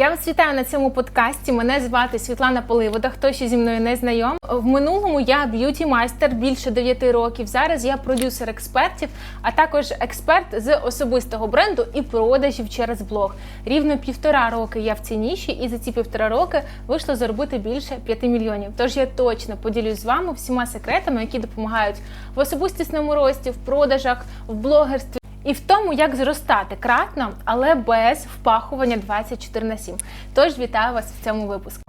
Я вас вітаю на цьому подкасті. Мене звати Світлана Поливода. Хто ще зі мною не знайом. В минулому я б'юті майстер більше 9 років. Зараз я продюсер експертів, а також експерт з особистого бренду і продажів через блог. Рівно півтора роки я в цій ніші, і за ці півтора роки вийшло заробити більше 5 мільйонів. Тож я точно поділюсь з вами всіма секретами, які допомагають в особистісному рості, в продажах, в блогерстві. І в тому, як зростати кратно, але без впахування 24 на 7. Тож вітаю вас в цьому випуску.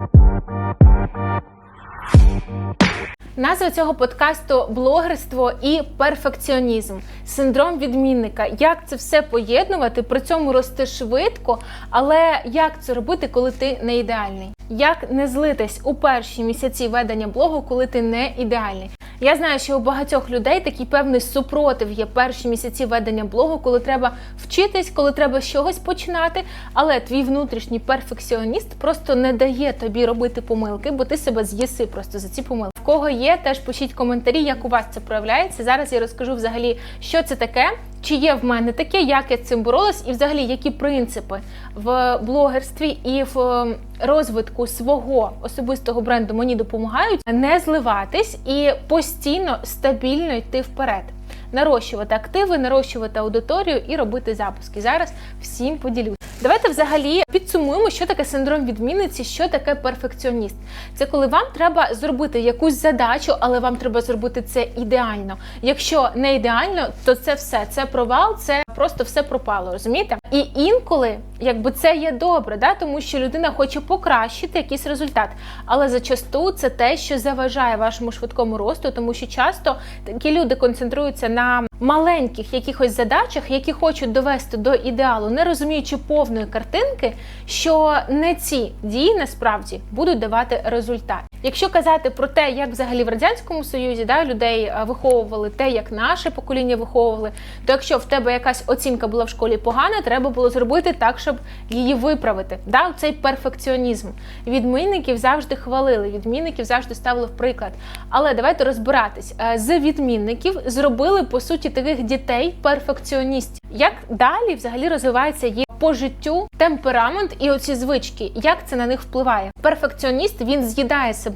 Назва цього подкасту блогерство і перфекціонізм, синдром відмінника. Як це все поєднувати, при цьому рости швидко, але як це робити, коли ти не ідеальний? Як не злитись у перші місяці ведення блогу, коли ти не ідеальний? Я знаю, що у багатьох людей такий певний супротив є перші місяці ведення блогу, коли треба вчитись, коли треба з чогось починати. Але твій внутрішній перфекціоніст просто не дає тобі робити помилки, бо ти себе з'їси просто за ці помилки. В кого є, теж пишіть коментарі, як у вас це проявляється. Зараз я розкажу взагалі, що це таке. Чи є в мене таке, як я з цим боролась, і взагалі які принципи в блогерстві і в розвитку свого особистого бренду мені допомагають не зливатись і постійно стабільно йти вперед, нарощувати активи, нарощувати аудиторію і робити запуски. Зараз всім поділюсь. Давайте взагалі підсумуємо, що таке синдром відмінниці, що таке перфекціоніст. Це коли вам треба зробити якусь задачу, але вам треба зробити це ідеально. Якщо не ідеально, то це все це провал, це просто все пропало. Розумієте? І інколи, якби це є добре, да, тому що людина хоче покращити якийсь результат. Але зачасту це те, що заважає вашому швидкому росту, тому що часто такі люди концентруються на маленьких якихось задачах, які хочуть довести до ідеалу, не розуміючи повної картинки, що не ці дії насправді будуть давати результат. Якщо казати про те, як взагалі в радянському союзі да, людей виховували те, як наше покоління виховували, то якщо в тебе якась оцінка була в школі погана, треба було зробити так, щоб її виправити. Да, Цей перфекціонізм. Відмінників завжди хвалили, відмінників завжди ставили в приклад. Але давайте розбиратись з відмінників зробили по суті таких дітей перфекціоністів. Як далі взагалі розвивається їх по життю темперамент і оці звички, як це на них впливає? Перфекціоніст він з'їдає себе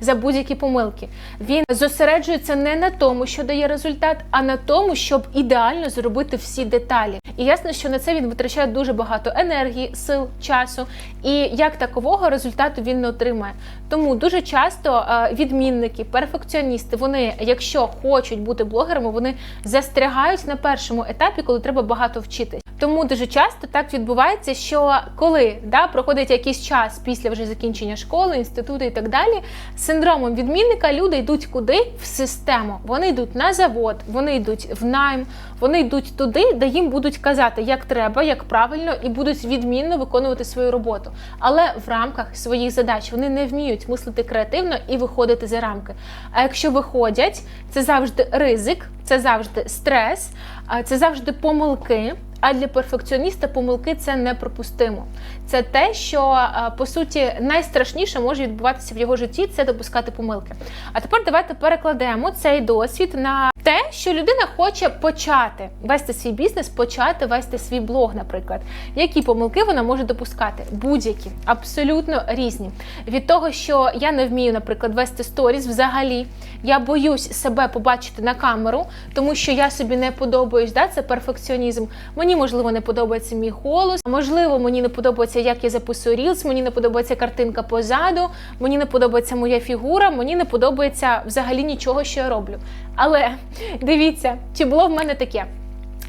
за будь-які помилки. Він зосереджується не на тому, що дає результат, а на тому, щоб ідеально зробити всі деталі. І ясно, що на це він витрачає дуже багато енергії, сил, часу, і як такового результату він не отримає. Тому дуже часто відмінники, перфекціоністи, вони, якщо хочуть бути блогерами, вони застрягають на першому етапі, коли треба багато вчитись. Тому дуже часто так відбувається, що коли да, проходить якийсь час після вже закінчення школи, інституту і так далі, з синдромом відмінника люди йдуть куди? В систему. Вони йдуть на завод, вони йдуть в найм, вони йдуть туди, де їм будуть казати, як треба, як правильно, і будуть відмінно виконувати свою роботу. Але в рамках своїх задач вони не вміють мислити креативно і виходити за рамки. А якщо виходять, це завжди ризик, це завжди стрес, це завжди помилки. А для перфекціоніста помилки це неприпустимо. Це те, що по суті найстрашніше може відбуватися в його житті це допускати помилки. А тепер давайте перекладемо цей досвід на те, що людина хоче почати вести свій бізнес, почати вести свій блог, наприклад. Які помилки вона може допускати? Будь-які, абсолютно різні. Від того, що я не вмію, наприклад, вести сторіс взагалі. Я боюсь себе побачити на камеру, тому що я собі не подобаюсь. Да, Це перфекціонізм. Мені можливо не подобається мій голос. Можливо, мені не подобається, як я записую рілс, мені не подобається картинка позаду, мені не подобається моя фігура, мені не подобається взагалі нічого, що я роблю. Але дивіться, чи було в мене таке?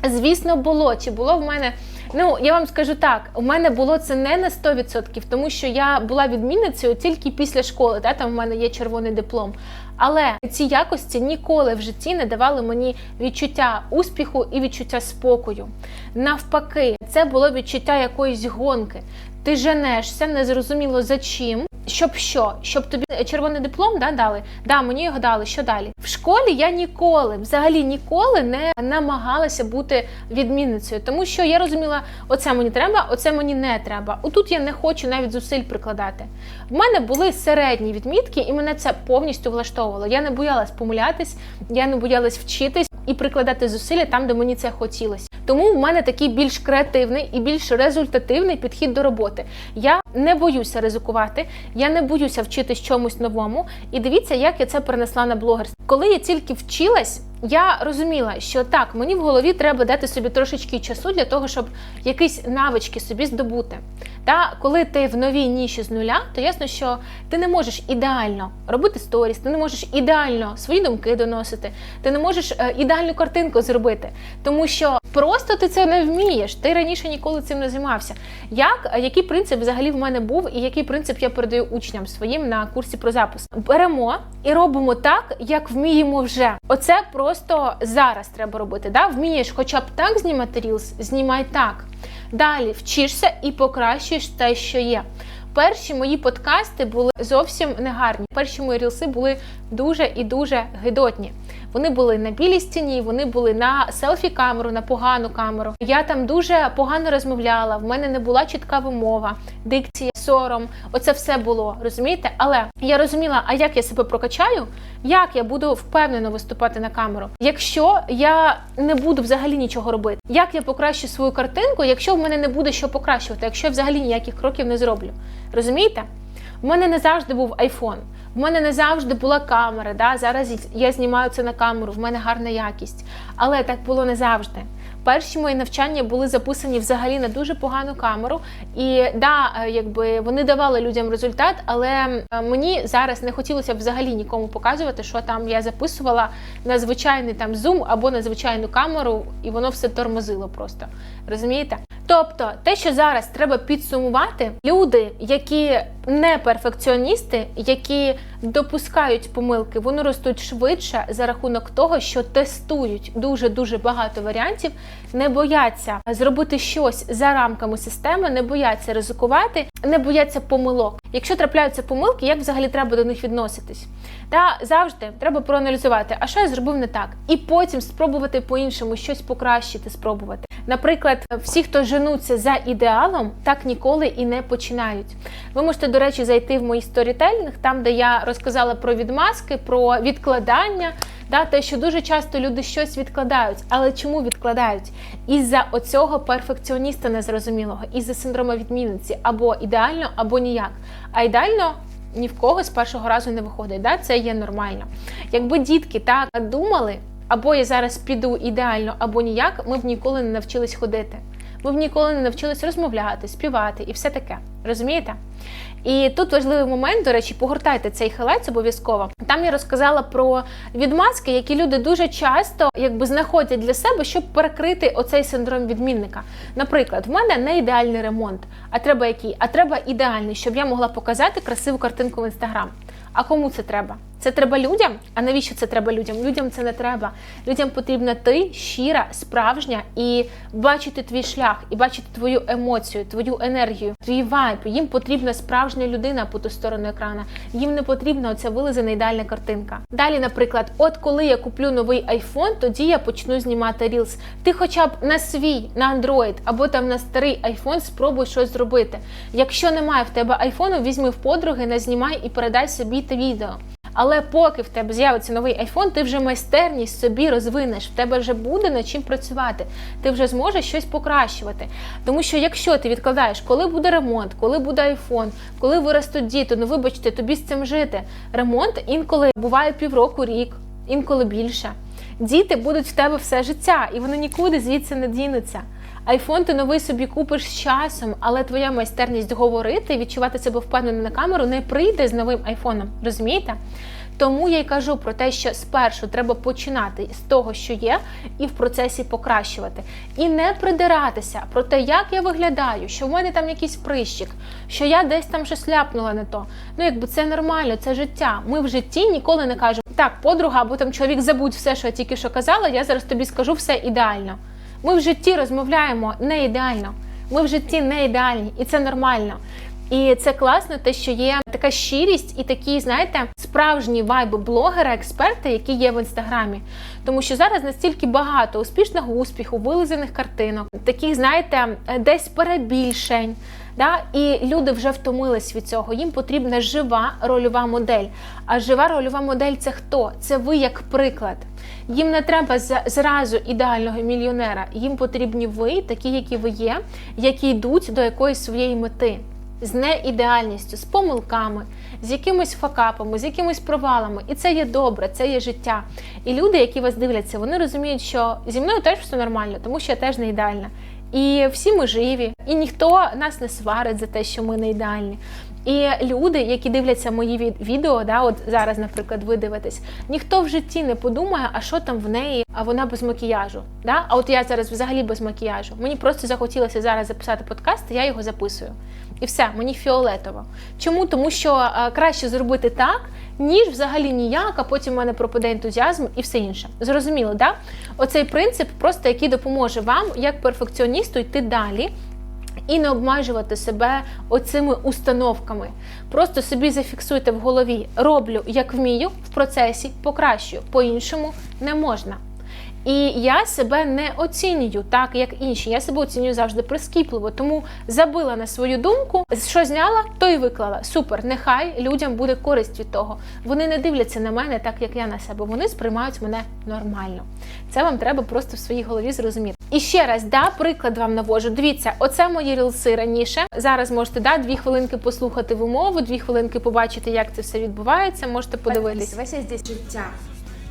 Звісно, було. Чи було в мене. Ну, я вам скажу так, у мене було це не на 100%, тому що я була відмінницею тільки після школи. Та, Там в мене є червоний диплом. Але ці якості ніколи в житті не давали мені відчуття успіху і відчуття спокою. Навпаки, це було відчуття якоїсь гонки. Ти женешся, незрозуміло за чим. Щоб що? Щоб тобі червоний диплом да, дали? Да, мені його дали. Що далі? В школі я ніколи, взагалі ніколи не намагалася бути відмінницею, тому що я розуміла, оце мені треба, оце мені не треба. Отут я не хочу навіть зусиль прикладати. В мене були середні відмітки, і мене це повністю влаштовувало. Я не боялась помилятись, я не боялась вчитись. І прикладати зусилля там, де мені це хотілося. Тому в мене такий більш креативний і більш результативний підхід до роботи. Я не боюся ризикувати, я не боюся вчитись чомусь новому. І дивіться, як я це перенесла на блогерство. Коли я тільки вчилась, я розуміла, що так, мені в голові треба дати собі трошечки часу для того, щоб якісь навички собі здобути. Та коли ти в новій ніші з нуля, то ясно, що ти не можеш ідеально робити сторіс, ти не можеш ідеально свої думки доносити, ти не можеш е, ідеальну картинку зробити, тому що просто ти це не вмієш. Ти раніше ніколи цим не займався. Як який принцип взагалі в мене був, і який принцип я передаю учням своїм на курсі про запис? Беремо і робимо так, як вміємо вже. Оце просто зараз треба робити. Да? Вмієш, хоча б так знімати рілс, знімай так. Далі вчишся і покращуєш те, що є. Перші мої подкасти були зовсім негарні. Перші мої рілси були дуже і дуже гидотні. Вони були на білій стіні, вони були на селфі-камеру, на погану камеру. Я там дуже погано розмовляла. В мене не була чітка вимова, дикція, сором. Оце все було, розумієте? Але я розуміла, а як я себе прокачаю, як я буду впевнено виступати на камеру, якщо я не буду взагалі нічого робити, як я покращу свою картинку, якщо в мене не буде що покращувати, якщо я взагалі ніяких кроків не зроблю. Розумієте? В мене не завжди був айфон. В мене не завжди була камера. Да? Зараз я знімаю це на камеру, в мене гарна якість. Але так було не завжди. Перші мої навчання були записані взагалі на дуже погану камеру, і да, е, якби вони давали людям результат, але е, мені зараз не хотілося взагалі нікому показувати, що там я записувала на звичайний там зум або на звичайну камеру, і воно все тормозило просто. Розумієте? Тобто, те, що зараз треба підсумувати, люди, які не перфекціоністи, які допускають помилки, вони ростуть швидше за рахунок того, що тестують дуже дуже багато варіантів, не бояться зробити щось за рамками системи, не бояться ризикувати, не бояться помилок. Якщо трапляються помилки, як взагалі треба до них відноситись? Та завжди треба проаналізувати, а що я зробив не так, і потім спробувати по-іншому щось покращити, спробувати. Наприклад, всі, хто женуться за ідеалом, так ніколи і не починають. Ви можете, до речі, зайти в мої сторітелінг, там де я розказала про відмазки, про відкладання. Да, те, що дуже часто люди щось відкладають, але чому відкладають? Із-за оцього перфекціоніста незрозумілого, із-за синдрома відмінниці або ідеально, або ніяк. А ідеально ні в кого з першого разу не виходить. Да? Це є нормально. Якби дітки так думали, або я зараз піду ідеально, або ніяк, ми б ніколи не навчились ходити. Ми б ніколи не навчились розмовляти, співати і все таке. Розумієте? І тут важливий момент, до речі, погортайте цей хилець обов'язково. Там я розказала про відмазки, які люди дуже часто якби знаходять для себе, щоб перекрити оцей синдром відмінника. Наприклад, в мене не ідеальний ремонт, а треба який? А треба ідеальний, щоб я могла показати красиву картинку в інстаграм. А кому це треба? Це треба людям? А навіщо це треба людям? Людям це не треба. Людям потрібна ти щира, справжня і бачити твій шлях, і бачити твою емоцію, твою енергію, твій вайб. Їм потрібна справжня людина по ту сторону екрана. Їм не потрібна оця вилизана ідеальна картинка. Далі, наприклад, от коли я куплю новий iPhone, тоді я почну знімати Reels. Ти хоча б на свій, на Android або там на старий iPhone спробуй щось зробити. Якщо немає в тебе айфону, візьми в подруги, назнімай і передай собі те відео. Але поки в тебе з'явиться новий айфон, ти вже майстерність собі розвинеш, в тебе вже буде над чим працювати, ти вже зможеш щось покращувати. Тому що якщо ти відкладаєш, коли буде ремонт, коли буде айфон, коли виростуть діти, ну вибачте, тобі з цим жити. Ремонт інколи буває півроку, рік, інколи більше. Діти будуть в тебе все життя, і вони нікуди звідси не дінуться. Айфон ти новий собі купиш з часом, але твоя майстерність говорити, відчувати себе впевнено на камеру не прийде з новим айфоном. Розумієте? Тому я й кажу про те, що спершу треба починати з того, що є, і в процесі покращувати. І не придиратися про те, як я виглядаю, що в мене там якийсь прищик, що я десь там щось ляпнула не то. Ну, якби це нормально, це життя. Ми в житті ніколи не кажемо, так, подруга або там чоловік забудь все, що я тільки що казала, я зараз тобі скажу все ідеально. Ми в житті розмовляємо не ідеально. Ми в житті не ідеальні, і це нормально. І це класно, те, що є така щирість і такі, знаєте, справжні вайби блогера, експерта, які є в інстаграмі. Тому що зараз настільки багато успішного успіху, вилизаних картинок, таких, знаєте, десь перебільшень. Да? І люди вже втомились від цього. Їм потрібна жива рольова модель. А жива рольова модель це хто? Це ви як приклад. Їм не треба зразу ідеального мільйонера. Їм потрібні ви, такі, які ви є, які йдуть до якоїсь своєї мети. З неідеальністю, з помилками, з якимись факапами, з якимись провалами. І це є добре, це є життя. І люди, які вас дивляться, вони розуміють, що зі мною теж все нормально, тому що я теж не ідеальна. І всі ми живі, і ніхто нас не сварить за те, що ми не ідеальні. І люди, які дивляться мої від- відео, да, от зараз, наприклад, ви дивитесь, ніхто в житті не подумає, а що там в неї, а вона без макіяжу. Да? А от я зараз взагалі без макіяжу. Мені просто захотілося зараз записати подкаст, я його записую. І все, мені фіолетово. Чому? Тому що е, краще зробити так, ніж взагалі ніяк, а потім в мене пропаде ентузіазм і все інше. Зрозуміло, да? Оцей принцип, просто який допоможе вам, як перфекціоністу, йти далі. І не обмежувати себе оцими установками. Просто собі зафіксуйте в голові: роблю як вмію в процесі, покращую, по-іншому не можна. І я себе не оцінюю так, як інші. Я себе оцінюю завжди прискіпливо. Тому забила на свою думку, що зняла, то й виклала. Супер, нехай людям буде користь від того. Вони не дивляться на мене так, як я на себе. Вони сприймають мене нормально. Це вам треба просто в своїй голові зрозуміти. І ще раз, да, приклад вам навожу. Дивіться, оце мої рілси раніше. Зараз можете да, дві хвилинки послухати вимову, дві хвилинки побачити, як це все відбувається. Можете подивитись. Весь здесь життя.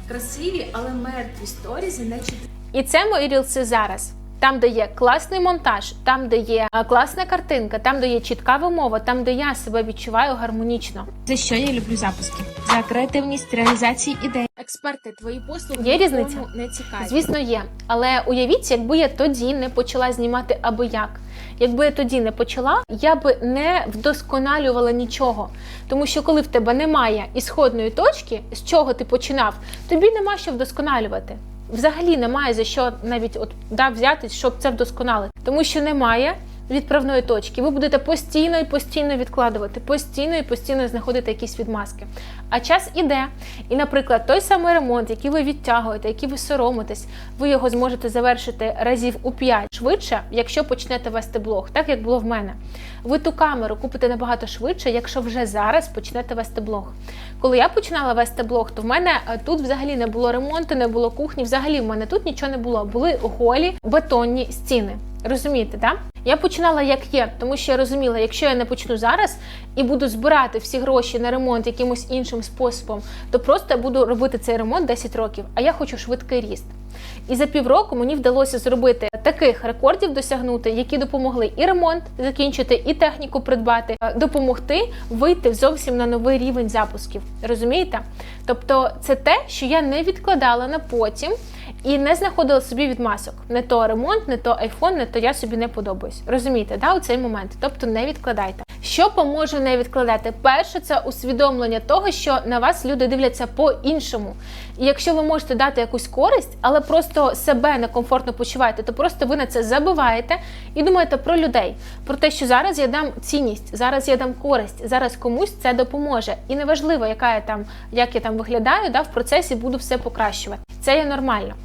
Красиві, але мертві сторізи не читають. І це мої рілси зараз. Там, де є класний монтаж, там, де є класна картинка, там, де є чітка вимова, там, де я себе відчуваю гармонічно. За що я люблю запуски? За креативність реалізації ідей. Експерти, твої послуги Є різниця? не цікаві. Звісно, є. Але уявіть, якби я тоді не почала знімати аби як. Якби я тоді не почала, я би не вдосконалювала нічого. Тому що коли в тебе немає ісходної точки, з чого ти починав, тобі нема що вдосконалювати. Взагалі немає за що навіть от да, взяти, щоб це вдосконалити. Тому що немає відправної точки. Ви будете постійно і постійно відкладувати, постійно і постійно знаходити якісь відмазки. А час іде. І, наприклад, той самий ремонт, який ви відтягуєте, який ви соромитесь, ви його зможете завершити разів у 5 швидше, якщо почнете вести блог, так як було в мене. Ви ту камеру купите набагато швидше, якщо вже зараз почнете вести блог. Коли я починала вести блог, то в мене е, тут взагалі не було ремонту, не було кухні. Взагалі в мене тут нічого не було. Були голі бетонні стіни. Розумієте, так? Я починала як є, тому що я розуміла, якщо я не почну зараз і буду збирати всі гроші на ремонт якимось іншим способом, то просто я буду робити цей ремонт 10 років, а я хочу швидкий ріст. І за півроку мені вдалося зробити таких рекордів досягнути, які допомогли і ремонт закінчити, і техніку придбати, е, допомогти вийти зовсім на новий рівень запусків. Розумієте? Тобто, це те, що я не відкладала на потім і не знаходила собі відмасок. Не то ремонт, не то айфон, не то я собі не подобаюсь. Розумієте, да, у цей момент. Тобто не відкладайте. Що поможе не відкладати? Перше, це усвідомлення того, що на вас люди дивляться по-іншому. І якщо ви можете дати якусь користь, але просто себе некомфортно почуваєте, то просто ви на це забуваєте і думаєте про людей, про те, що зараз я дам цінність, зараз я дам користь, зараз комусь це допоможе. І неважливо, яка я там, як я там виглядаю, да, в процесі буду все покращувати. Це є нормально.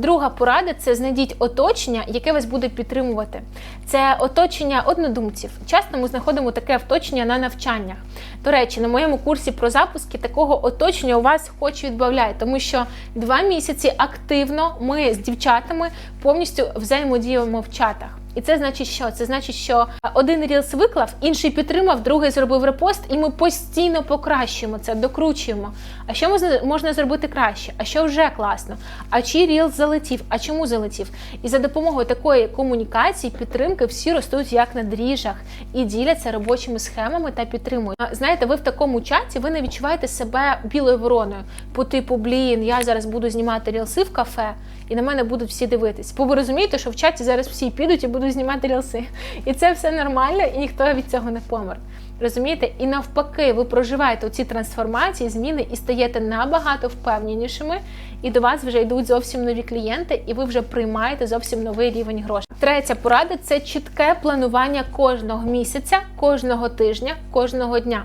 Друга порада це знайдіть оточення, яке вас буде підтримувати. Це оточення однодумців. Часто ми знаходимо таке оточення на навчаннях. До речі, на моєму курсі про запуски такого оточення у вас хоч відбавляє, тому що два місяці активно ми з дівчатами повністю взаємодіємо в чатах. І це значить, що це значить, що один рілс виклав, інший підтримав, другий зробив репост, і ми постійно покращуємо це, докручуємо. А що можна, зробити краще? А що вже класно? А чий рілс залетів? А чому залетів? І за допомогою такої комунікації, підтримки всі ростуть як на дріжджах і діляться робочими схемами та підтримують. Знаєте, ви в такому чаті ви не відчуваєте себе білою вороною. По типу, блін, я зараз буду знімати рілси в кафе, і на мене будуть всі дивитись. Бо ви розумієте, що в чаті зараз всі підуть і будуть знімати рілси. І це все нормально, і ніхто від цього не помер. Розумієте? І навпаки, ви проживаєте ці трансформації, зміни і стаєте набагато впевненішими, і до вас вже йдуть зовсім нові клієнти, і ви вже приймаєте зовсім новий рівень грошей. Третя порада це чітке планування кожного місяця, кожного тижня, кожного дня.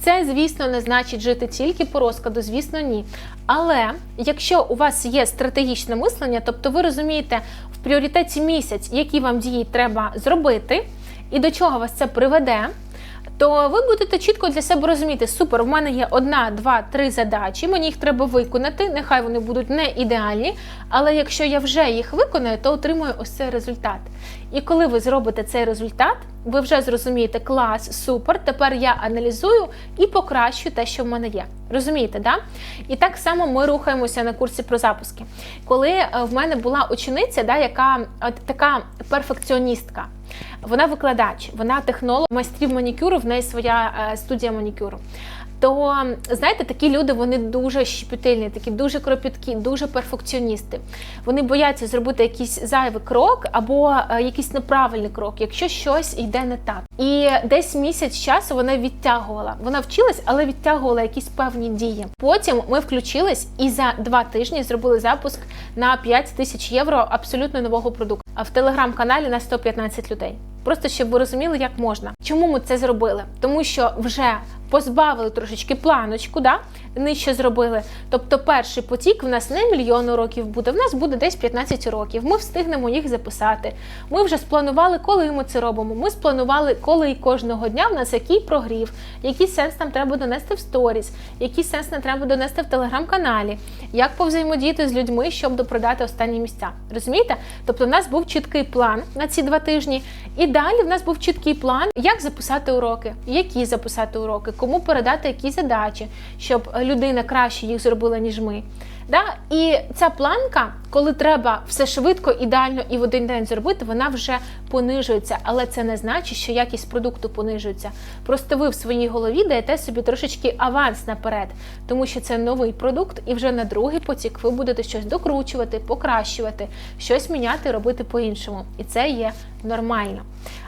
Це, звісно, не значить жити тільки по розкладу, звісно, ні. Але якщо у вас є стратегічне мислення, тобто ви розумієте в пріоритеті місяць, які вам дії треба зробити, і до чого вас це приведе. То ви будете чітко для себе розуміти, супер, в мене є одна, два, три задачі, мені їх треба виконати. Нехай вони будуть не ідеальні, але якщо я вже їх виконую, то отримую ось цей результат. І коли ви зробите цей результат, ви вже зрозумієте клас, супер. Тепер я аналізую і покращую те, що в мене є. Розумієте, да? І так само ми рухаємося на курсі про запуски. Коли е, в мене була учениця, да, яка от така перфекціоністка. Вона викладач, вона технолог майстрів манікюру, в неї своя е, студія манікюру. То знаєте, такі люди вони дуже щепетильні, такі дуже кропіткі, дуже перфекціоністи. Вони бояться зробити якийсь зайвий крок або е, якийсь неправильний крок, якщо щось йде не так. І десь місяць часу вона відтягувала. Вона вчилась, але відтягувала якісь певні дії. Потім ми включились і за два тижні зробили запуск на 5 тисяч євро абсолютно нового продукту. А в телеграм-каналі на 115 людей. Просто щоб ви розуміли, як можна. Чому ми це зробили? Тому що вже позбавили трошечки планочку, да? нижче зробили. Тобто перший потік в нас не мільйон уроків буде, в нас буде десь 15 років. Ми встигнемо їх записати. Ми вже спланували, коли ми це робимо. Ми спланували, коли і кожного дня в нас який прогрів, який сенс нам треба донести в сторіс, який сенс нам треба донести в телеграм-каналі, як повзаємодіяти з людьми, щоб допродати останні місця. Розумієте? Тобто, в нас був чіткий план на ці два тижні, і далі в нас був чіткий план, як записати уроки, які записати уроки, кому передати які задачі, щоб людина краще їх зробила, ніж ми. Да? І ця планка, коли треба все швидко, ідеально і в один день зробити, вона вже понижується. Але це не значить, що якість продукту понижується. Просто ви в своїй голові даєте собі трошечки аванс наперед, тому що це новий продукт, і вже на другий потік ви будете щось докручувати, покращувати, щось міняти, робити по-іншому. І це є нормально.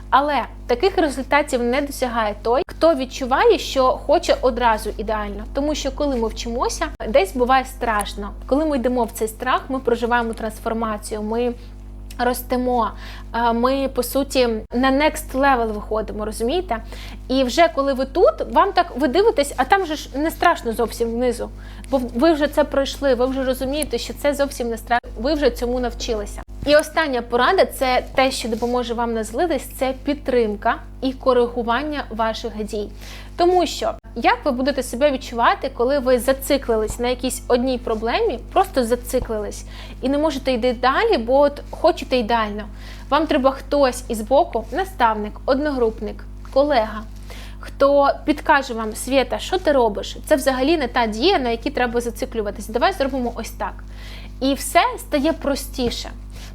Але таких результатів не досягає той, хто відчуває, що хоче одразу ідеально. Тому що коли ми вчимося, десь буває страшно. Коли ми йдемо в цей страх, ми проживаємо трансформацію. Ми Ростемо, Е, ми по суті на next level виходимо, розумієте? І вже коли ви тут, вам так ви дивитесь, а там же ж не страшно зовсім внизу. Бо ви вже це пройшли, ви вже розумієте, що це зовсім не страшно. Ви вже цьому навчилися. І остання порада це те, що допоможе вам не злитись, це підтримка і коригування ваших дій. Тому що як ви будете себе відчувати, коли ви зациклились на якійсь одній проблемі, просто зациклились і не можете йти далі, бо от хочете ідеально. Вам треба хтось із боку, наставник, одногрупник, колега. Хто підкаже вам, Свєта, що ти робиш? Це взагалі не та дія, на якій треба зациклюватись. Давай зробимо ось так. І все стає простіше.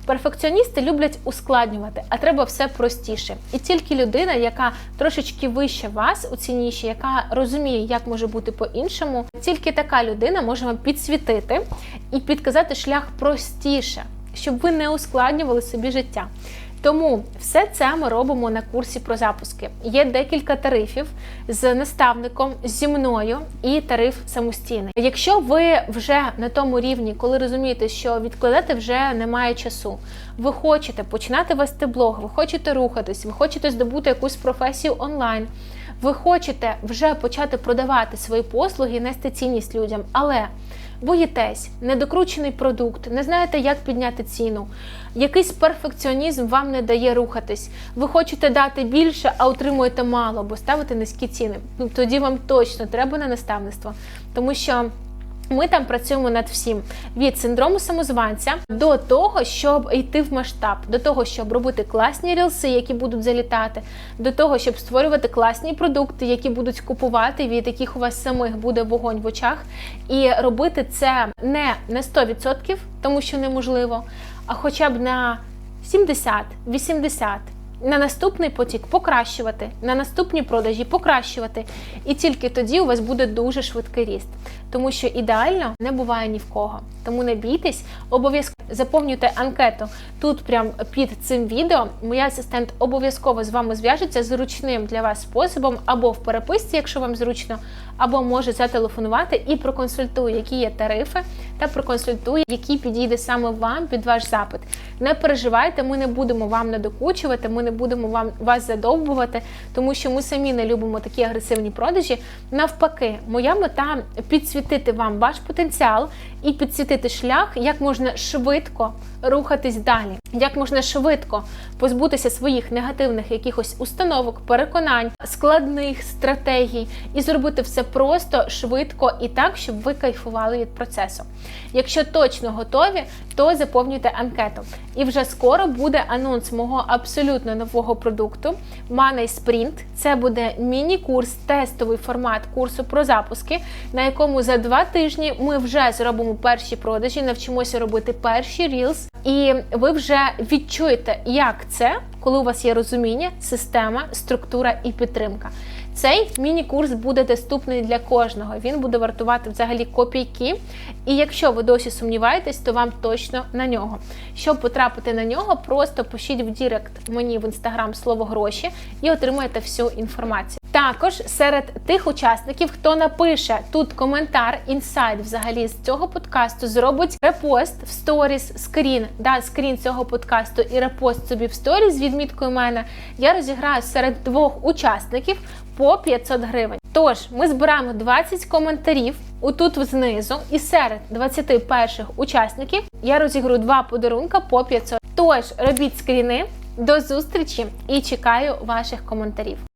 Перфекціоністи люблять ускладнювати, а треба все простіше. І тільки людина, яка трошечки вище вас у цій ніші, яка розуміє, як може бути по-іншому, тільки така людина може вам підсвітити і підказати шлях простіше, щоб ви не ускладнювали собі життя. Тому все це ми робимо на курсі про запуски. Є декілька тарифів з наставником зі мною і тариф самостійний. Якщо ви вже на тому рівні, коли розумієте, що відкладати вже немає часу, ви хочете починати вести блог, ви хочете рухатись, ви хочете здобути якусь професію онлайн. Ви хочете вже почати продавати свої послуги, нести цінність людям, але боїтесь, недокручений продукт, не знаєте, як підняти ціну. Якийсь перфекціонізм вам не дає рухатись. Ви хочете дати більше, а отримуєте мало, бо ставите низькі ціни. Ну тоді вам точно треба на наставництво, тому що. Ми там працюємо над всім. Від синдрому самозванця до того, щоб йти в масштаб, до того, щоб робити класні рілси, які будуть залітати, до того, щоб створювати класні продукти, які будуть купувати, від яких у вас самих буде вогонь в очах, і робити це не на 100%, тому що неможливо, а хоча б на 70, 80, на наступний потік покращувати, на наступні продажі покращувати. І тільки тоді у вас буде дуже швидкий ріст. Тому що ідеально не буває ні в кого. Тому не бійтесь, обов'язково заповнюйте анкету тут, прямо під цим відео. Моя асистент обов'язково з вами зв'яжеться зручним для вас способом, або в переписці, якщо вам зручно, або може зателефонувати і проконсультує, які є тарифи, та проконсультує, який підійде саме вам під ваш запит. Не переживайте, ми не будемо вам надокучувати, ми не будемо вам вас задовбувати, тому що ми самі не любимо такі агресивні продажі. Навпаки, моя мета підсвітити вам ваш потенціал і підсвітити шлях, як можна швидко рухатись далі, як можна швидко позбутися своїх негативних якихось установок, переконань, складних стратегій і зробити все просто, швидко і так, щоб ви кайфували від процесу. Якщо точно готові, то заповнюйте анкету. І вже скоро буде анонс мого абсолютно нового продукту Money Sprint. Це буде міні-курс, тестовий формат курсу про запуски, на якому за два тижні ми вже зробимо перші продажі, навчимося робити перші Reels. І ви вже відчуєте, як це, коли у вас є розуміння, система, структура і підтримка. Цей міні-курс буде доступний для кожного. Він буде вартувати взагалі копійки. І якщо ви досі сумніваєтесь, то вам точно на нього. Щоб потрапити на нього, просто пишіть в Дірект мені в інстаграм слово гроші і отримаєте всю інформацію. Також серед тих учасників, хто напише тут коментар, інсайт взагалі з цього подкасту, зробить репост в сторіс, скрін, да, скрін цього подкасту і репост собі в сторіс з відміткою мене. Я розіграю серед двох учасників по 500 гривень. Тож ми збираємо 20 коментарів отут знизу, і серед 21 учасників я розіграю два подарунка по 500. Тож робіть скріни. До зустрічі і чекаю ваших коментарів.